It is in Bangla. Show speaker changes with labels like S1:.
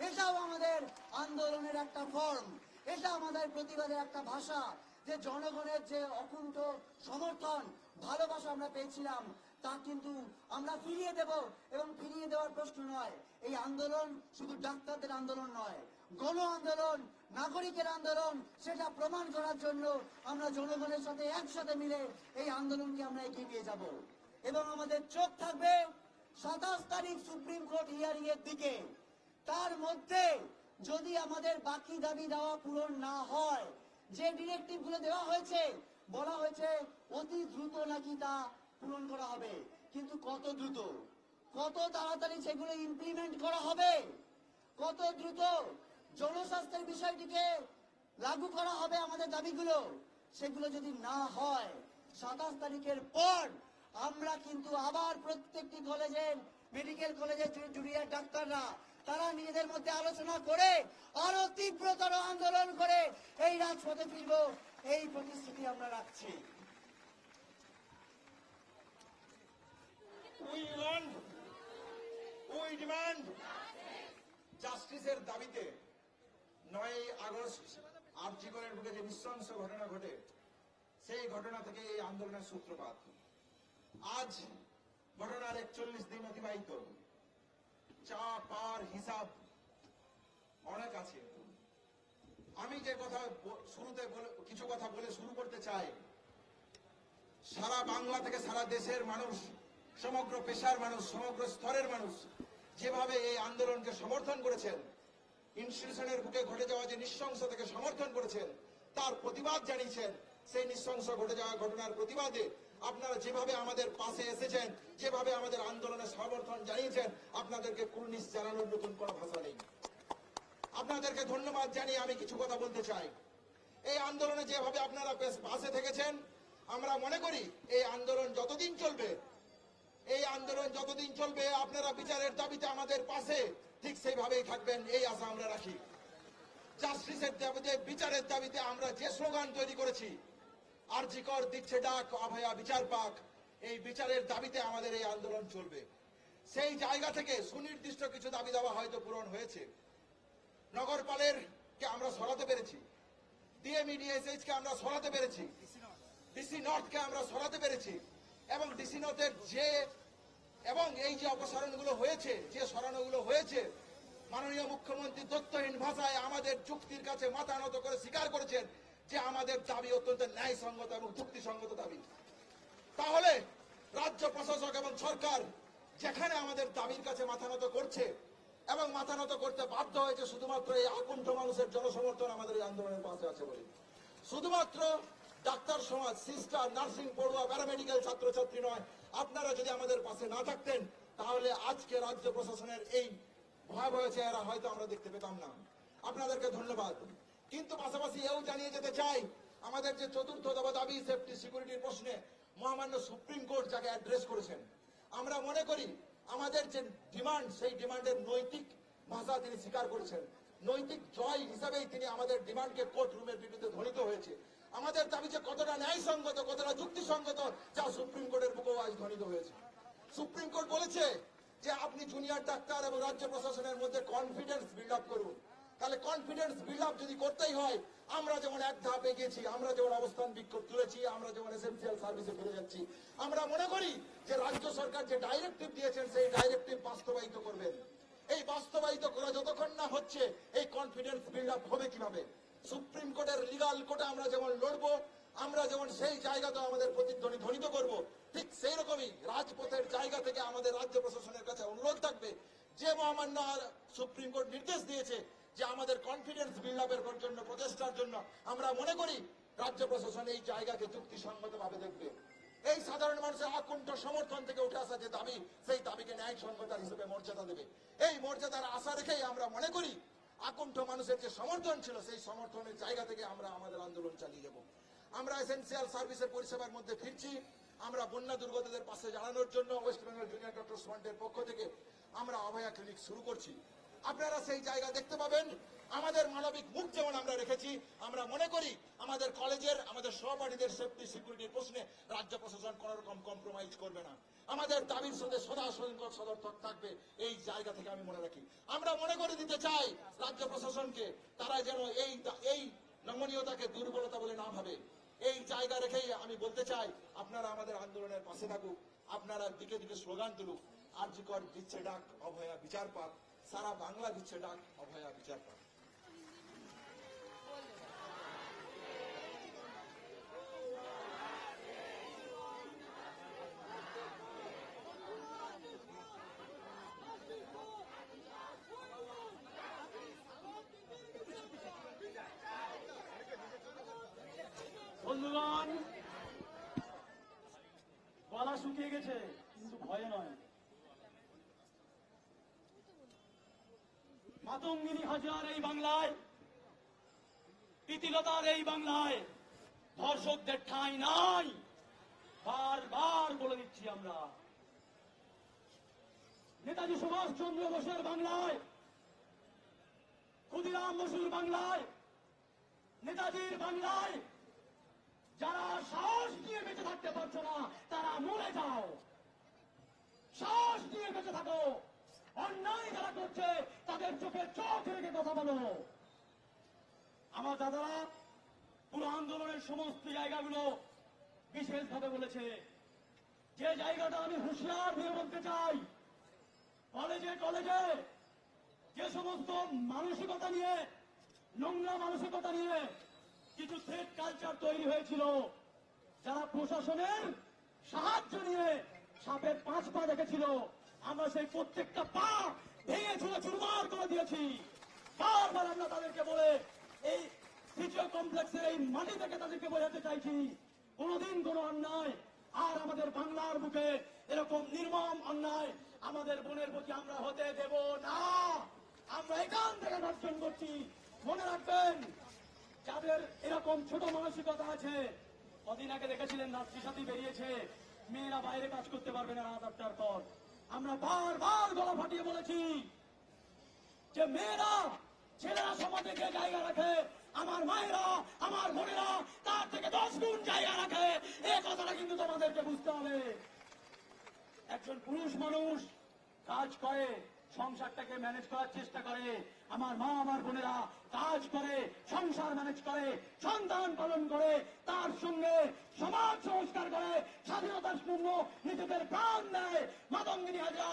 S1: এটাও আমাদের আন্দোলনের একটা ফর্ম এটা আমাদের প্রতিবাদের একটা ভাষা। যে জনগণের যে অকুণ্ঠ সমর্থন, ভালোবাসা আমরা পেয়েছিলাম, তা কিন্তু আমরা ফিরিয়ে দেব এবং ফিরিয়ে দেওয়ার প্রশ্ন নয়। এই আন্দোলন শুধু ডাক্তারদের আন্দোলন নয়, গণ আন্দোলন, নাগরিকের আন্দোলন, সেটা প্রমাণ করার জন্য আমরা জনগণের সাথে একসাথে মিলে এই আন্দোলনকে আমরা এগিয়ে নিয়ে যাব। এবং আমাদের চোখ থাকবে সাতাশ তারিখ সুপ্রিম কোর্ট হিয়ারিং এর দিকে। তার মধ্যে যদি আমাদের বাকি দাবি দেওয়া পূরণ না হয়, যে ডিরেক্টিভগুলো দেওয়া হয়েছে, বলা হয়েছে অতি দ্রুত নাকি তা পূরণ করা হবে। কিন্তু কত দ্রুত? কত তাড়াতাড়ি সেগুলো ইমপ্লিমেন্ট করা হবে? কত দ্রুত জনস্বাস্থ্যের বিষয়টিকে লাগু করা হবে আমাদের দাবিগুলো? সেগুলো যদি না হয়, সাতাশ তারিখের পর আমরা কিন্তু আবার প্রত্যেকটি কলেজের মেডিকেল কলেজের জুনিয়র ডাক্তাররা তারা নিজেদের মধ্যে আলোচনা করে আরও তীব্রতর আন্দোলন করে এই রাজপথে ফিরব, এই প্রতিশ্রুতি আমরা রাখছি।
S2: জাস্টিসের দাবিতে নয় আগস্ট আর্জিকরের বুকে যে নৃশংস ঘটনা ঘটে, সেই ঘটনা থেকে এই আন্দোলনের সূত্রপাত। আজ ঘটনার একচল্লিশ দিন অতিবাহিত। চা পার হিসাব অনেক আছে। আমি যে কথা শুরুতে কিছু কথা বলে শুরু করতে চাই। সারা বাংলা থেকে সারা দেশের মানুষ, সমগ্র পেশার মানুষ, সমগ্র স্তরের মানুষ যেভাবে এই আন্দোলনকে সমর্থন করেছেন ইনস্টিটিউশনের বুকে ঘটে যাওয়া যে নৃশংস থেকে সমর্থন করেছেন, তার প্রতিবাদ জানিয়েছেন, সেই নৃশংস ঘটে যাওয়া ঘটনার প্রতিবাদে আপনারা যেভাবে আমাদের পাশে এসেছেন, যেভাবে আমাদের আন্দোলনে সমর্থন জানিয়েছেন, আপনাদেরকে কুর্নিশ জানানোর নতুন কোনো ভাষা নেই। আপনাদেরকে ধন্যবাদ জানিয়ে আমি কিছু কথা বলতে চাই। এই আন্দোলনে যেভাবে আপনারা পাশে থেকেছেন, আমরা মনে করি এই আন্দোলন যতদিন চলবে, এই আন্দোলন যতদিন চলবে, আপনারা বিচারের দাবিতে আমাদের পাশে ঠিক সেইভাবেই থাকবেন, এই আশা আমরা রাখি। জাস্টিসের দাবিতে, বিচারের দাবিতে আমরা যে স্লোগান তৈরি করেছি আরজিকর দিচ্ছে ডাক, অভয়া বিচার পাক। এই বিচারের দাবিতে আমাদের এই আন্দোলন চলবে। সেই জায়গা থেকে সুনির্দিষ্ট কিছু দাবি দাওয়া হয়তো পূরণ হয়েছে। নগরপালের কে আমরা সরাতে পেরেছি। ডিএমইডিএসএইচ কে আমরা সরাতে পেরেছি। ডিসি নর্থ কে আমরা সরাতে পেরেছি। এবং ডিসি নর্থের যে এবং এই যে অপসারণগুলো হয়েছে, যে সরানোগুলো হয়েছে, মাননীয় মুখ্যমন্ত্রী তথ্যহীন ভাষায় আমাদের যুক্তির কাছে মাথা নত করে স্বীকার করেছেন। যে আমাদের দাবি অত্যন্ত ন্যায়সঙ্গত এবং যুক্তিসঙ্গত দাবি। তাহলে রাজ্য প্রশাসক এবং সরকার যেখানে আমাদের দাবির কাছে মাথা নত করছে এবং মাথা নত করতে বাধ্য হয়েছে শুধুমাত্র এই আকুণ্ঠ মানুষের জনসমর্থন আমাদের এই আন্দোলনের পাশে আছে বলে। শুধুমাত্র ডাক্তার সমাজ, সিস্টার, নার্সিং, পড়ুয়া, প্যারামেডিক্যাল ছাত্রছাত্রী নয়, আপনারা যদি আমাদের পাশে না থাকতেন, তাহলে আজকে রাজ্য প্রশাসনের এই ভয়াবহ চেহারা হয়তো আমরা দেখতে পেতাম না। আপনাদেরকে ধন্যবাদ। কিন্তু পাশাপাশি এও জানিয়ে যেতে চাই, আমাদের যে চতুর্থ দাবি সেফটি সিকিউরিটির প্রশ্নে মহামান্য সুপ্রিম কোর্ট যাকে অ্যাড্রেস করেছেন। আমরা মনে করি, আমাদের যে ডিমান্ড সেই ডিমান্ডের নৈতিক ভাষা তিনি স্বীকার করেছেন। নৈতিক জয় হিসাবেই তিনি আমাদের ডিমান্ডকে কোর্ট রুমের বিরুদ্ধে ধ্বনিত হয়েছে। আমাদের দাবি যে কতটা ন্যায়সঙ্গত, কতটা যুক্তিসঙ্গত, যা সুপ্রিম কোর্টের বুকেও আজ ধ্বনিত হয়েছে। সুপ্রিম কোর্ট বলেছে যে, আপনি জুনিয়র ডাক্তার এবং রাজ্য প্রশাসনের মধ্যে কনফিডেন্স বিল্ড আপ করুন। তাহলে কনফিডেন্স বিল্ড আপ যদি করতেই হয়, আমরা যেমন এক ধাপ এগিয়েছি, আমরা যেমন অবস্থান বিক্ষোভ তুলেছি, আমরা যেমন এসেন্সিয়াল সার্ভিসে ফিরে যাচ্ছি, আমরা মনে করি যে রাজ্য সরকার যে ডাইরেক্টিভ দিয়েছেন, সেই ডাইরেক্টিভ বাস্তবায়িত করবেন। এই বাস্তবায়িত করা যতক্ষণ না হচ্ছে, এই কনফিডেন্স বিল্ড আপ হবে কীভাবে? সুপ্রিম কোর্টের লিগাল কোর্টে আমরা যেমন লড়বো, আমরা যেমন সেই জায়গাতে আমাদের প্রতিধ্বনি ধ্বনিত করব, ঠিক সেই রকমই রাজপথের জায়গা থেকে আমাদের রাজ্য প্রশাসনের কাছে অনুরোধ থাকবে, যে মহামান্য সুপ্রিম কোর্ট নির্দেশ দিয়েছে যে আমাদের কনফিডেন্স বিল্ড আপের জন্য, প্রচেষ্টার জন্য আমরা মনে করি রাজ্য প্রশাসন এই জায়গাকে যুক্তিসঙ্গত ভাবে দেখবে। এই সাধারণ মানুষের আকুণ্ঠ সমর্থন থেকে উঠে আসা যে দাবি, সেই দাবিকে ন্যায়সঙ্গতার হিসেবে মর্যাদা দেবে। এই মর্যাদার আশা রেখেই আমরা মনে করি আকুণ্ঠ মানুষের যে সমর্থন ছিল, সেই সমর্থনের জায়গা থেকে আমরা আমাদের আন্দোলন চালিয়ে যাব। আমরা এসেন্সিয়াল সার্ভিসের পরিষেবার মধ্যে ফিরছি। আমরা বন্যা দুর্গতদের পাশে জানানোর জন্য ওয়েস্ট বেঙ্গল জুনিয়র ডক্টর ফ্রন্টের পক্ষ থেকে আমরা অভয়া ক্লিনিক শুরু করছি। আপনারা সেই জায়গা দেখতে পাবেন। আমাদের মানবিক মুখ যেমন আমরা রেখেছি, আমরা মনে করি আমাদের কলেজের, আমাদের সহপাঠীদের সেফটি সিকিউরিটির প্রশ্নে রাজ্য প্রশাসন কোন রকম কম্প্রোমাইজ করবে না। আমাদের দাবির সাথে সদা সৈনিক সদর্থক থাকবে, এই জায়গা থেকে আমি মনে রাখি। আমরা মনে করে দিতে চাই রাজ্য প্রশাসনকে, তারা যেন এই এই নমনীয়তাকে দুর্বলতা বলে না ভাবে। এই জায়গা রেখেই আমি বলতে চাই, আপনারা আমাদের আন্দোলনের পাশে থাকুক, আপনারা দিকে দিকে স্লোগান তুলুক। আর্যিকর দিচ্ছে ডাক অভয়া বিচার পাক সারা বাংলা দিচ্ছে ডাক অভয়া বিচার পাক
S3: বন্ধুগণ গলা শুকিয়ে গেছে কিন্তু ভয়ে নয় মাতঙ্গিনী হাজার এই বাংলায় প্রীতিলতার এই বাংলায়, ধর্ষকদের ঠাঁই নাই। বারবার বলে দিচ্ছি আমরা, নেতাজি সুভাষ চন্দ্র বোসের বাংলায়, ক্ষুদিরাম বসুর বাংলায়, নেতাজির বাংলায়, যারা সাহস নিয়ে বেঁচে থাকতে পারছ না, তারা মরে যাও। সাহস নিয়ে বেঁচে থাকো। অন্যায় যারা করছে, তাদের চোখে চোখ রেখে কথা বলো। আমার দাদারা পুরো আন্দোলনের সমস্ত জায়গাগুলো বিশেষভাবে বলেছে। যে জায়গাটা আমি হুঁশিয়ার হয়ে বলতে চাই, কলেজে কলেজে যে সমস্ত মানসিকতা নিয়ে, নোংরা মানসিকতা নিয়ে কিছু থ্রেড কালচার তৈরি হয়েছিল, যারা প্রশাসনের সাহায্য নিয়ে সাপের পাঁচ পা দেখেছিল আমরা সেই প্রত্যেকটা পা ভেঙে ছুঁড়ে চুরমার করে দিয়েছি। বারবার আমরা তাদেরকে বলে এই তৃতীয় কমপ্লেক্সের এই মাটি থেকে তাদেরকে বোঝাতে চাইছি, কোনোদিন কোনো অন্যায় আর আমাদের বাংলার বুকে এরকম নির্মম অন্যায় আমাদের বোনের প্রতি আমরা হতে দেব না। আমরা এখান থেকে দর্শন করছি। মনে রাখবেন, যাদের এরকম ছোট মানসিকতা আছে, কদিন আগে দেখেছিলেন রাত্রি সাথী বেরিয়েছে, মেয়েরা বাইরে কাজ করতে পারবে না রাত আটটার পর। আমরা বারবার গলা ফাটিয়ে বলেছি যে মেয়েরা, ছেলেরা সমাজে যে জায়গা রাখে, আমার মায়েরা, আমার বোনেরা, তার থেকে দশ গুণ জায়গা রাখে। এই কথাটা কিন্তু তোমাদেরকে বুঝতে হবে। একজন পুরুষ মানুষ কাজ করে সংসারটাকে ম্যানেজ করার চেষ্টা করে। আমার মা, আমার বোনেরা কাজ করে, সংসার ম্যানেজ করে, সন্তান পালন করে, তার সঙ্গে সমাজ সংস্কার করে, স্বাধীনতার জন্য নিজেদের প্রাণ দেয়। মাদঙ্গিনী হাজরা